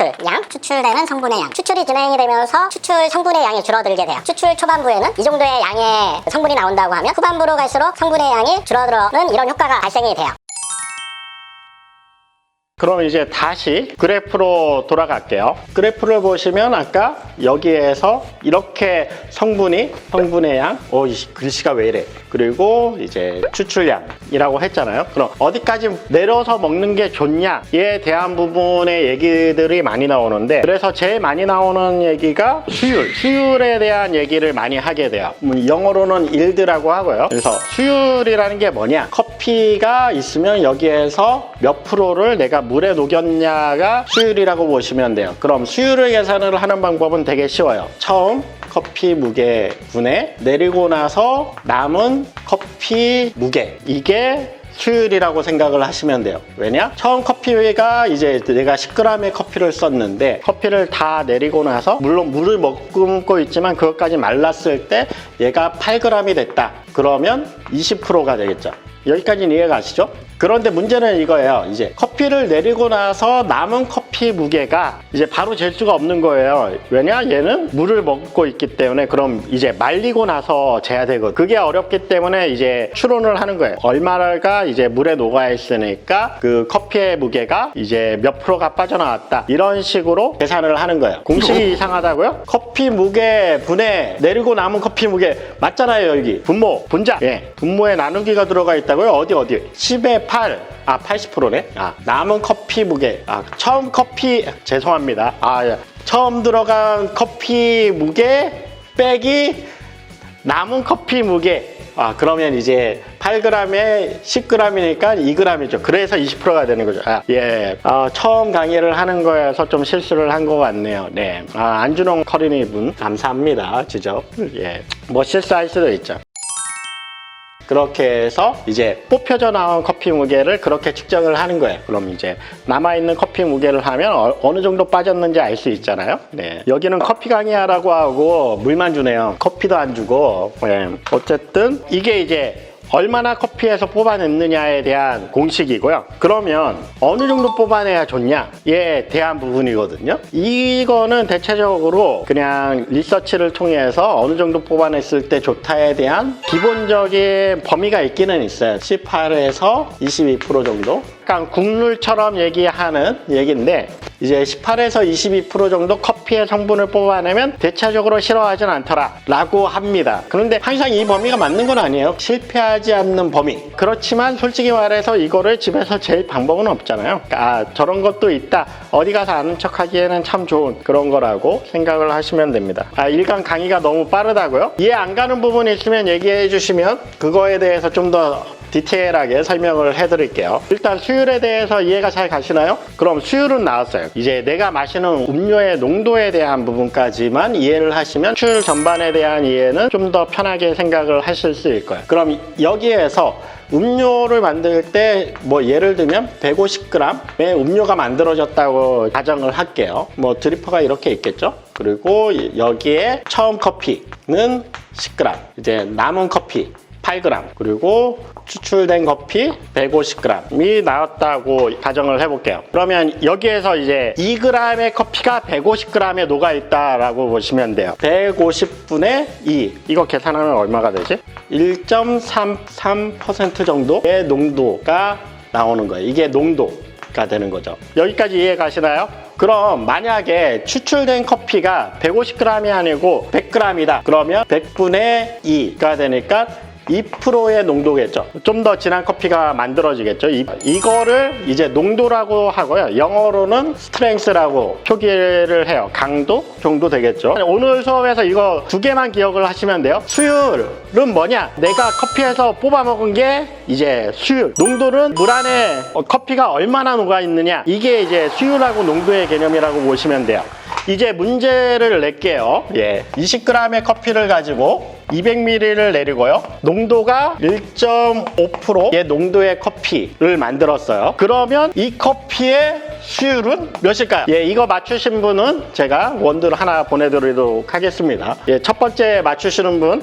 추출 양, 추출되는 성분의 양. 추출이 진행이 되면서 추출 성분의 양이 줄어들게 돼요. 추출 초반부에는 이 정도의 양의 성분이 나온다고 하면 후반부로 갈수록 성분의 양이 줄어들는 이런 효과가 발생이 돼요. 그럼 이제 다시 그래프로 돌아갈게요. 그래프를 보시면 아까 여기에서 이렇게 성분이 성분의 양, 어, 이 글씨가 왜 이래? 그리고 이제 추출량이라고 했잖아요. 그럼 어디까지 내려서 먹는 게 좋냐에 대한 부분의 얘기들이 많이 나오는데 그래서 제일 많이 나오는 얘기가 수율, 수율에 대한 얘기를 많이 하게 돼요. 음, 영어로는 일드라고 하고요. 그래서 수율이라는 게 뭐냐? 커피 가 있으면 여기에서 몇 프로를 내가 물에 녹였냐가 수율이라고 보시면 돼요. 그럼 수율을 계산을 하는 방법은 되게 쉬워요. 처음 커피 무게 분에 내리고 나서 남은 커피 무게 이게 수율이라고 생각을 하시면 돼요. 왜냐? 처음 커피가 이제 내가 10g의 커피를 썼는데 커피를 다 내리고 나서 물론 물을 머금고 있지만 그것까지 말랐을 때 얘가 8g이 됐다. 그러면 20%가 되겠죠. 여기까지는 이해가 가시죠? 그런데 문제는 이거예요. 이제 커피 를 내리고 나서 남은 커피 무게가 이제 바로 잴 수가 없는 거예요. 왜냐? 얘는 물을 먹고 있기 때문에 그럼 이제 말리고 나서 재야 되거든. 그게 어렵기 때문에 이제 추론을 하는 거예요. 얼마가 이제 물에 녹아 있으니까 그 커피의 무게가 이제 몇 프로가 빠져나왔다. 이런 식으로 계산을 하는 거예요. 공식이 이상하다고요? 커피 무게 분해 내리고 남은 커피 무게 맞잖아요, 여기. 분모, 분자. 예. 분모에 나누기가 들어가 있다고요? 어디 어디? 10에 8. 아, 80%네. 아, 남은 커피 무게. 아, 처음 커피 죄송합니다. 아, 예. 처음 들어간 커피 무게 빼기 남은 커피 무게. 아, 그러면 이제 8g에 10g이니까 2g이죠. 그래서 20%가 되는 거죠. 아, 예. 아, 처음 강의를 하는 거여서 좀 실수를 한 것 같네요. 네. 아, 안준홍 커리니 분, 감사합니다. 지적. 예. 뭐 실수할 수도 있죠. 그렇게 해서 이제 뽑혀져 나온 커피 무게를 그렇게 측정을 하는 거예요. 그럼 이제 남아있는 커피 무게를 하면 어, 느 정도 빠졌는지 알 수 있잖아요. 네. 여기는 커피 강의하라고 하고 물만 주네요. 커피도 안 주고. 네. 어쨌든 이게 이제 얼마나 커피에서 뽑아냈느냐에 대한 공식이고요. 그러면 어느 정도 뽑아내야 좋냐에 대한 부분이거든요. 이거는 대체적으로 그냥 리서치를 통해서 어느 정도 뽑아냈을 때 좋다에 대한 기본적인 범위가 있기는 있어요. 18에서 22% 정도. 약간 국룰처럼 얘기하는 얘기인데 이제 18에서 22% 정도 커피의 성분을 뽑아내면 대체적으로 싫어하진 않더라 라고 합니다. 그런데 항상 이 범위가 맞는 건 아니에요. 실패하지 않는 범위. 그렇지만 솔직히 말해서 이거를 집에서 제일 방법은 없잖아요. 아 저런 것도 있다. 어디 가서 아는 척 하기에는 참 좋은 그런 거라고 생각을 하시면 됩니다. 아 일간 강의가 너무 빠르다고요? 이해 안 가는 부분이 있으면 얘기해 주시면 그거에 대해서 좀 더 디테일하게 설명을 해드릴게요. 일단 수율에 대해서 이해가 잘 가시나요? 그럼 수율은 나왔어요. 이제 내가 마시는 음료의 농도에 대한 부분까지만 이해를 하시면 수율 전반에 대한 이해는 좀 더 편하게 생각을 하실 수 있을 거예요. 그럼 여기에서 음료를 만들 때 뭐 예를 들면 150g의 음료가 만들어졌다고 가정을 할게요. 뭐 드리퍼가 이렇게 있겠죠? 그리고 여기에 처음 커피는 10g, 이제 남은 커피 8g 그리고 추출된 커피 150g이 나왔다고 가정을 해볼게요. 그러면 여기에서 이제 2g의 커피가 150g에 녹아 있다라고 보시면 돼요. 150분의 2 이거 계산하면 얼마가 되지? 1.33% 정도의 농도가 나오는 거예요. 이게 농도가 되는 거죠. 여기까지 이해 가시나요? 그럼 만약에 추출된 커피가 150g이 아니고 100g이다. 그러면 100분의 2가 되니까 2%의 농도겠죠. 좀 더 진한 커피가 만들어지겠죠. 이, 이거를 이제 농도라고 하고요. 영어로는 스트렝스라고 표기를 해요. 강도 정도 되겠죠. 오늘 수업에서 이거 두 개만 기억을 하시면 돼요. 수율은 뭐냐? 내가 커피에서 뽑아 먹은 게 이제 수율. 농도는 물 안에 어, 커피가 얼마나 녹아 있느냐. 이게 이제 수율하고 농도의 개념이라고 보시면 돼요. 이제 문제를 낼게요. 예. 20g의 커피를 가지고 200ml를 내리고요. 농도가 1.5%의 농도의 커피를 만들었어요. 그러면 이 커피의 수율은 몇일까요? 예, 이거 맞추신 분은 제가 원두를 하나 보내드리도록 하겠습니다. 예, 첫 번째 맞추시는 분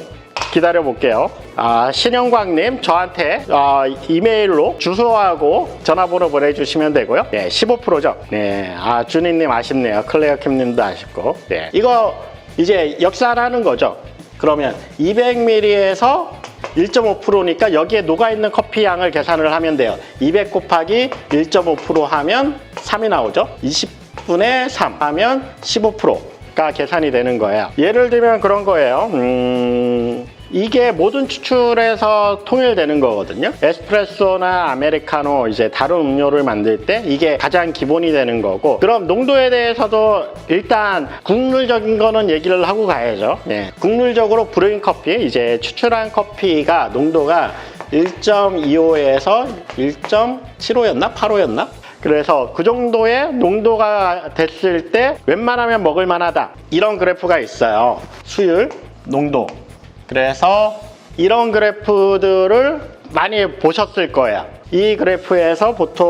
기다려 볼게요. 아, 신영광님 저한테 아, 이메일로 주소하고 전화번호 보내주시면 되고요. 네, 15%죠. 네, 아 준이님 아쉽네요. 클레어킴님도 아쉽고. 네, 이거 이제 역산하는 거죠. 그러면 200ml에서 1.5%니까 여기에 녹아있는 커피 양을 계산을 하면 돼요. 200 곱하기 1.5% 하면 3이 나오죠. 20분의 3 하면 15% 가 계산이 되는 거예요. 예를 들면 그런 거예요. 음, 이게 모든 추출에서 통일되는 거거든요. 에스프레소나 아메리카노 이제 다른 음료를 만들 때 이게 가장 기본이 되는 거고 그럼 농도에 대해서도 일단 국룰적인 거는 얘기를 하고 가야죠. 네. 국룰적으로 브루잉 커피 이제 추출한 커피가 농도가 1.25에서 1.75였나 8호였나? 그래서 그 정도의 농도가 됐을 때 웬만하면 먹을 만하다. 이런 그래프가 있어요. 수율, 농도. 그래서 이런 그래프들을 많이 보셨을 거예요. 이 그래프에서 보통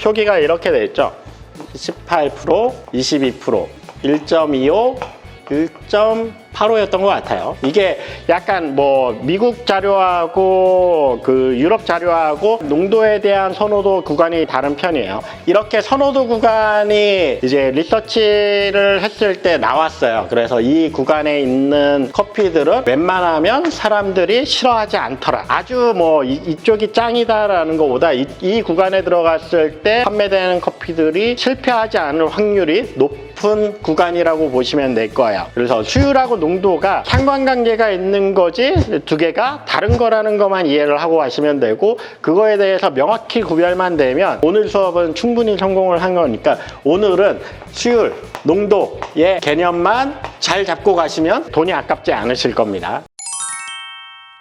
표기가 이렇게 돼 있죠. 18%, 22%, 1.25, 1.85였던 것 같아요. 이게 약간 뭐 미국 자료하고 그 유럽 자료하고 농도에 대한 선호도 구간이 다른 편이에요. 이렇게 선호도 구간이 이제 리서치를 했을 때 나왔어요. 그래서 이 구간에 있는 커피들은 웬만하면 사람들이 싫어하지 않더라. 아주 뭐 이, 이쪽이 짱이다라는 것보다 이, 이 구간에 들어갔을 때 판매되는 커피들이 실패하지 않을 확률이 높은 구간이라고 보시면 될 거예요. 그래서 수율하고 농도가 상관관계가 있는 거지 두 개가 다른 거라는 것만 이해를 하고 하시면 되고 그거에 대해서 명확히 구별만 되면 오늘 수업은 충분히 성공을 한 거니까 오늘은 수율, 농도의 개념만 잘 잡고 가시면 돈이 아깝지 않으실 겁니다.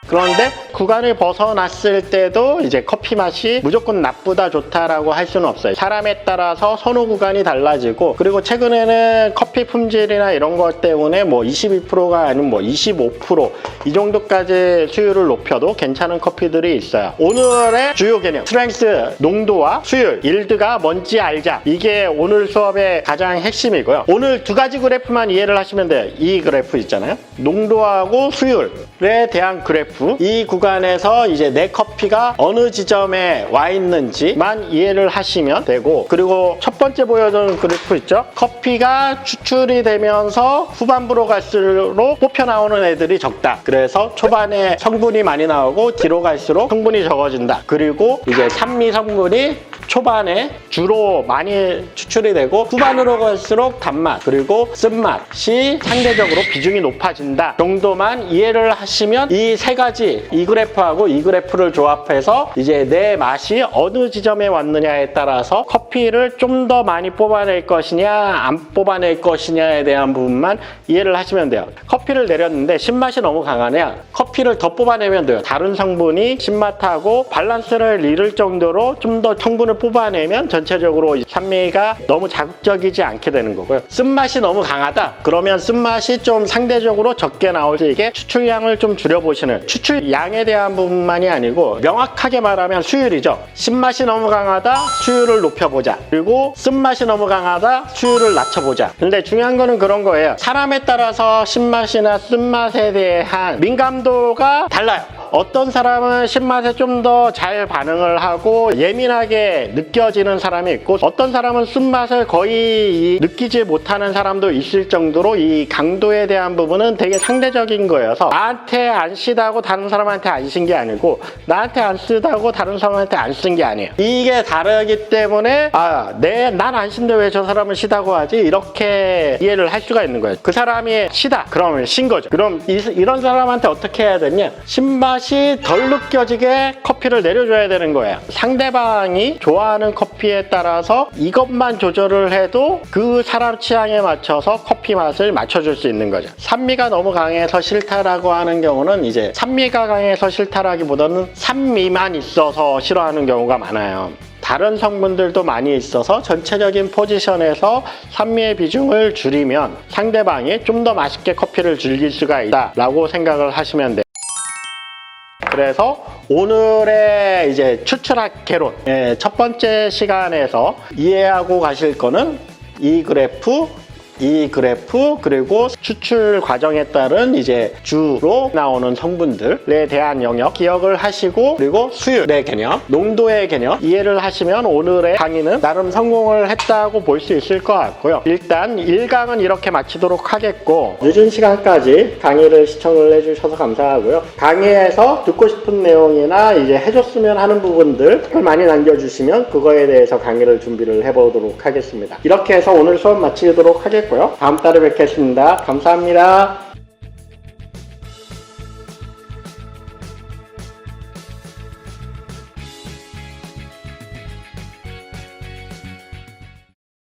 그런데 구간을 벗어났을 때도 이제 커피 맛이 무조건 나쁘다 좋다라고 할 수는 없어요. 사람에 따라서 선호 구간이 달라지고 그리고 최근에는 커피 품질이나 이런 것 때문에 뭐 22%가 아니면 뭐 25%이 정도까지 수율을 높여도 괜찮은 커피들이 있어요. 오늘의 주요 개념 스트렝스 농도와 수율 일드가 뭔지 알자 이게 오늘 수업의 가장 핵심이고요. 오늘 두 가지 그래프만 이해를 하시면 돼요. 이 그래프 있잖아요. 농도하고 수율에 대한 그래프 이 구간에서 이제 내 커피가 어느 지점에 와 있는지만 이해를 하시면 되고 그리고 첫 번째 보여준 그래프 있죠? 커피가 추출이 되면서 후반부로 갈수록 뽑혀 나오는 애들이 적다. 그래서 초반에 성분이 많이 나오고 뒤로 갈수록 성분이 적어진다. 그리고 이제 산미 성분이 초반에 주로 많이 추출이 되고 후반으로 갈수록 단맛 그리고 쓴맛이 상대적으로 비중이 높아진다 정도만 이해를 하시면 이 세 가지 이 그래프하고 이 그래프를 조합해서 이제 내 맛이 어느 지점에 왔느냐에 따라서 커피를 좀 더 많이 뽑아낼 것이냐 안 뽑아낼 것이냐에 대한 부분만 이해를 하시면 돼요 커피를 내렸는데 신맛이 너무 강하냐 커피를 더 뽑아내면 돼요 다른 성분이 신맛하고 밸런스를 잃을 정도로 좀 더 성분을 뽑아내면 전체적으로 산미가 너무 자극적이지 않게 되는 거고요. 쓴맛이 너무 강하다. 그러면 쓴맛이 좀 상대적으로 적게 나올 수 있게 추출량을 좀 줄여보시는 추 출량에 대한 부분만이 아니고 명확하게 말하면 수율이죠. 신맛이 너무 강하다. 수율을 높여보자. 그리고 쓴맛이 너무 강하다. 수율을 낮춰보자. 근데 중요한 거는 그런 거예요. 사람에 따라서 신맛이나 쓴맛에 대한 민감도가 달라요. 어떤 사람은 신맛에 좀 더 잘 반응을 하고 예민하게 느껴지는 사람이 있고 어떤 사람은 쓴맛을 거의 느끼지 못하는 사람도 있을 정도로 이 강도에 대한 부분은 되게 상대적인 거여서 나한테 안 쓰다고 다른 사람한테 안 쓴 게 아니고 나한테 안 쓰다고 다른 사람한테 안 쓴 게 아니에요. 이게 다르기 때문에 아 내 난 안 쓴데 왜 저 사람은 시다고 하지 이렇게 이해를 할 수가 있는 거예요. 그 사람이 시다 그러면 신 거죠. 그럼 이, 이런 사람한테 어떻게 해야 되냐? 신맛 이 덜 느껴지게 커피를 내려줘야 되는 거예요. 상대방이 좋아하는 커피에 따라서 이것만 조절을 해도 그 사람 취향에 맞춰서 커피 맛을 맞춰줄 수 있는 거죠. 산미가 너무 강해서 싫다라고 하는 경우는 이제 산미가 강해서 싫다라기보다는 산미만 있어서 싫어하는 경우가 많아요. 다른 성분들도 많이 있어서 전체적인 포지션에서 산미의 비중을 줄이면 상대방이 좀 더 맛있게 커피를 즐길 수가 있다라고 생각을 하시면 돼요. 그래서 오늘의 이제 추출학 개론 예, 첫 번째 시간에서 이해하고 가실 거는 이 그래프 이 그래프 그리고 추출 과정에 따른 이제 주로 나오는 성분들에 대한 영역 기억을 하시고 그리고 수율의 개념, 농도의 개념 이해를 하시면 오늘의 강의는 나름 성공을 했다고 볼 수 있을 것 같고요. 일단 1강은 이렇게 마치도록 하겠고 늦은 시간까지 강의를 시청을 해주셔서 감사하고요. 강의에서 듣고 싶은 내용이나 이제 해줬으면 하는 부분들 많이 남겨주시면 그거에 대해서 강의를 준비를 해보도록 하겠습니다. 이렇게 해서 오늘 수업 마치도록 하 겠고요. 다음 달에 뵙겠습니다. 감사합니다.